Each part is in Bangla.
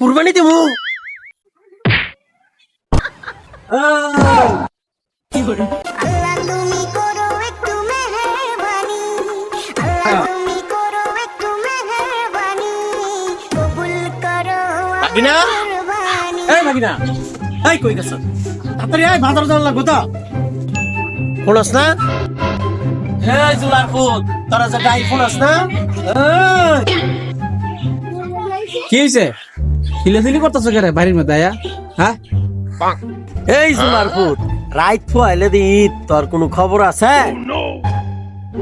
কুরবানি দেবো। তুমি করো করো ভাগিনা? এই ভাগিনা এই কই গেছ? তাড়াতাড়ি আয় বাজার যাওয়ার লাগবো তো। ফোনস না? এই জুলার ফুট তোরা যে গাই ফোনস না? কি হয়েছে খিলেছিলি করতেছো কে রে বাড়ির মধ্যে আয়া? হ্যাঁ? এই ফুট রাইত ফুয়াইলে দি ঈদ তোর কোনো খবর আছে?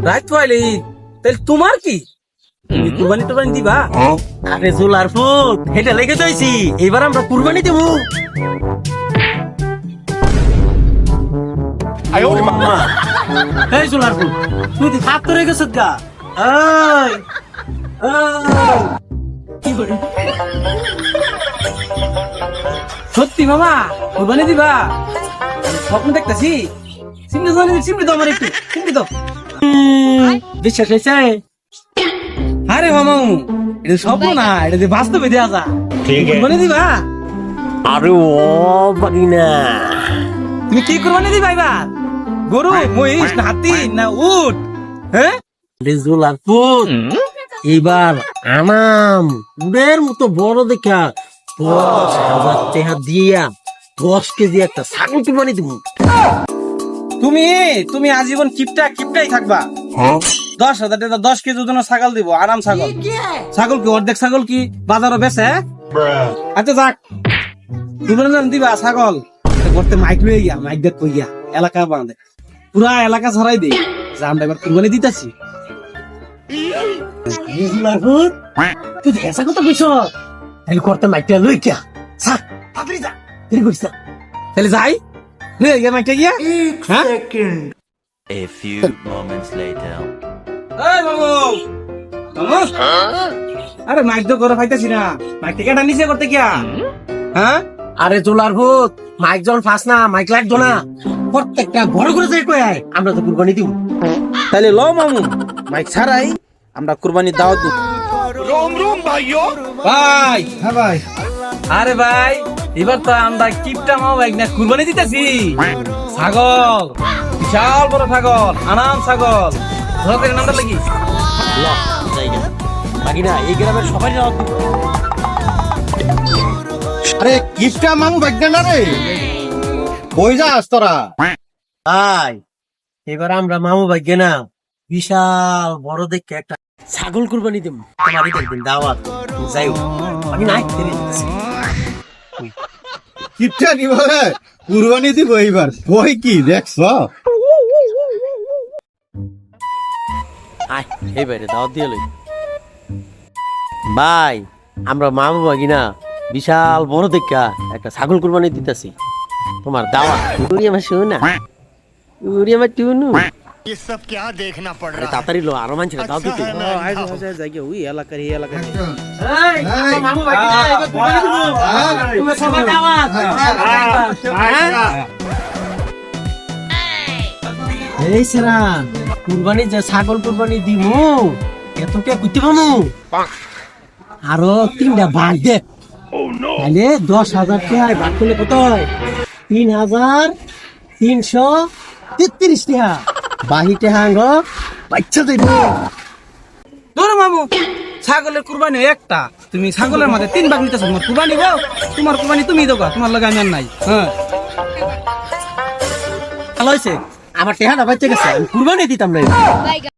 রাত পাইলে তাহলে তোমার কি? তুমি কুরবানি টুরবানি দিবা? আরে জুলার ফুট এটা লেগে যাইছি এবার আমরা কুরবানি দেবো। এই জুলার ফুট তুই তো থাপ করে গেছত গা? এই। এই। সত্যি মামা কুরবানি দিবা? স্বপ্ন দেখতেছি? সিমনি তো সিমনি তো আমার একটু সিমনি তো বিশ্বাস হয়েছে? আরে মামা এটা স্বপ্ন না এটা যে বাস্তবে দেওয়া যা কুরবানি দিবা? আরে ও বাগিনা তুমি কি কুরবানি দিবা এবার? গরু মহিষ না হাতি না উট? হ্যাঁ? রেজুলার ফুট এবার আনাম উড়ের মতো বড় দেখা। দশ হাজার টাকা দিয়া দশ কেজি একটা ছাগল কুরবানি দিব তুমি। তুমি আজীবন কিপটা কিপটাই থাকবা। দশ হাজার টাকা দশ কেজি ওজন ছাগল দিব আরাম ছাগল। ছাগল কি অর্ধেক ছাগল কি বাজারও বেছে আচ্ছা যাক। তুমি না দিবা ছাগল। করতে মাইক লয়ে গিয়া মাইক দেখ কইয়া এলাকা বাঁধে। পুরা এলাকা ছড়াই দেই। যে আমরা এবার কুরবানি দিতেছি। তুই হেসা কথা কইছ তাহলে করতে মাইকটা লই কিয়া সাক তাড়াতাড়ি যা দেরি করিস না তাহলে যাই লয়ে গিয়া মাইকটা গিয়া হ্যাঁ A few moments later. এই বাবু আরে মাইক তো করে পাইতেছি না। মাইক থেকে নিচে করতে গিয়া হ্যাঁ আরে জোলার ভূত মাইক যখন ফাঁস না মাইক লাগতো না। প্রত্যেকটা বড় করে যাই কই আমরা তো কুরবানি দিব তাহলে ল মামু। মাইক ছাড়াই আমরা কুরবানির দাওয়াত দিব ভাই। হ্যাঁ ভাই। আরে ভাই এবার তো আমরা কিপটা মাও বাইক না কুরবানি দিতেছি। ছাগল বিশাল বড় ছাগল আনাম ছাগল। ধরে নামটা লাগি বাকি না এই গ্রামের সবাই যাওয়া আরে কিপটা মামু ভাগ্য না রে। কই যাস তোরা। ভাই এবার আমরা মামু ভাগ্যে না বিশাল বড় দেখে একটা ছাগল কুরবানি দিব। তোমারই দেখবেন দাওয়াত। যাই আমি নাই দেরি হইতেছে। কিপটা নিব রে কুরবানি দিব এইবার। কই কি দেখছ? আয় এই বাইরে দাওয়াত দিয়ে লই। ভাই আমরা মামু ভাগিনা বিশাল বড় দেখা একটা ছাগল কুরবানি দিতেছি। তোমার দাওয়া উড়ি আমার শোনা উড়ি আমার টুনু ये सब क्या देखना पड़ আরে তাড়াতাড়ি লো আরো মানছে দাও দিতে জায়গা ওই এলাকার এই এলাকার এই সেরা কুরবানি যে ছাগল কুরবানি দিব এত কে কুইতে পামু আরো তিনটা ভাগ দে তাহলে দশ হাজার টাকা ভাগ করলে কত হয় তিন হাজার তিনশো তেত্রিশ টাকা বাহি হাঙ্গ আঙ্গ বাচ্চা দেব। ধরো মামু ছাগলের কুরবানি একটা। তুমি ছাগলের মাঝে তিন ভাগ নিতেছো তোমার কুরবানি গো তোমার কুরবানি তুমি দেবো তোমার লগে আমি আর নাই হ্যাঁ। ভালো হয়েছে? আমার টেহানা বাচ্চা গেছে আমি কুরবানি দিতাম না